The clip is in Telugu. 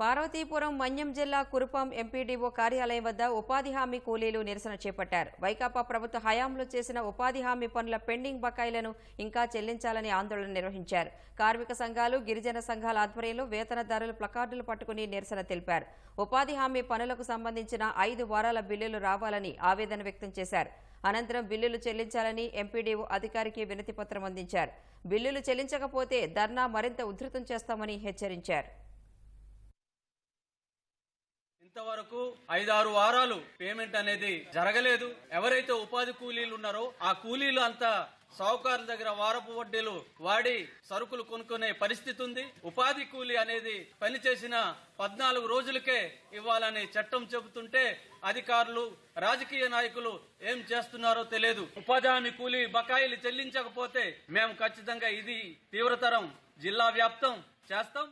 పార్వతీపురం మన్యం జిల్లా కురుపాం ఎంపీడీఓ కార్యాలయం వద్ద ఉపాధి హామీ కూలీలు నిరసన చేపట్టారు. వైకాపా ప్రభుత్వ హయాంలో చేసిన ఉపాధి హామీ పనుల పెండింగ్ బకాయిలను ఇంకా చెల్లించాలని ఆందోళన నిర్వహించారు. కార్మిక సంఘాలు గిరిజన సంఘాల ఆధ్వర్యంలో వేతనదారులు ప్లకార్డులు పట్టుకుని నిరసన తెలిపారు. ఉపాధి హామీ పనులకు సంబంధించిన ఐదు వారాల బిల్లులు రావాలని ఆవేదన వ్యక్తం చేశారు. అనంతరం బిల్లులు చెల్లించాలని ఎంపీడీఓ అధికారికి వినతిపత్రం అందించారు. బిల్లులు చెల్లించకపోతే ధర్నా మరింత ఉధృతం చేస్తామని హెచ్చరించారు. ఇంతవరకు ఐదారు వారాలు పేమెంట్ అనేది జరగలేదు. ఎవరైతే ఉపాధి కూలీలు ఉన్నారో ఆ కూలీలు అంతా సావుకారుల దగ్గర వారపు వడ్డీలు వాడి సరుకులు కొనుక్కునే పరిస్థితి ఉంది. ఉపాధి కూలీ అనేది పనిచేసిన పద్నాలుగు రోజులకే ఇవ్వాలని చట్టం చెబుతుంటే అధికారులు రాజకీయ నాయకులు ఏం చేస్తున్నారో తెలియదు. ఉపాధి హామీ కూలీ బకాయిలు చెల్లించకపోతే మేము ఖచ్చితంగా ఇది తీవ్రతరం జిల్లా వ్యాప్తం చేస్తాం.